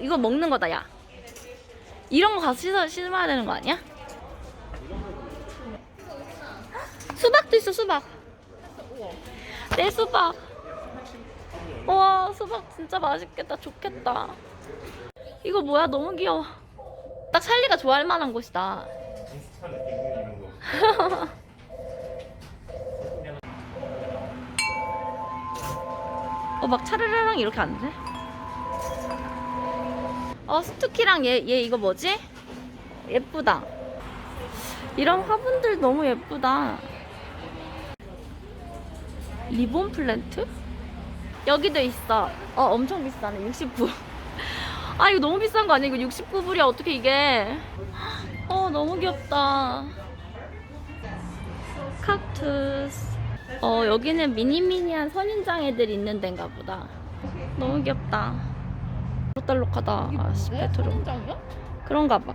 이거 먹는 거다, 야. 이런 거 가서 씻어, 씻어야 되는 거 아니야? 수박도 있어, 수박. 내 수박. 와, 수박 진짜 맛있겠다. 좋겠다. 이거 뭐야? 너무 귀여워. 딱 찰리가 좋아할 만한 곳이다. 어, 막 차르르랑 이렇게 안 돼? 어, 스투키랑 얘, 얘 이거 뭐지? 예쁘다. 이런 화분들 너무 예쁘다. 리본 플랜트? 여기도 있어. 어, 엄청 비싸네. 69. 아, 이거 너무 비싼 거 아니야? 이거 69불이야. 어떻게 이게? 어, 너무 귀엽다. kaktus. 어, 여기는 미니미니한 선인장 애들 있는 데인가 보다. 너무 귀엽다. 알록달록하다. 아, 스페트룸 그런가 봐.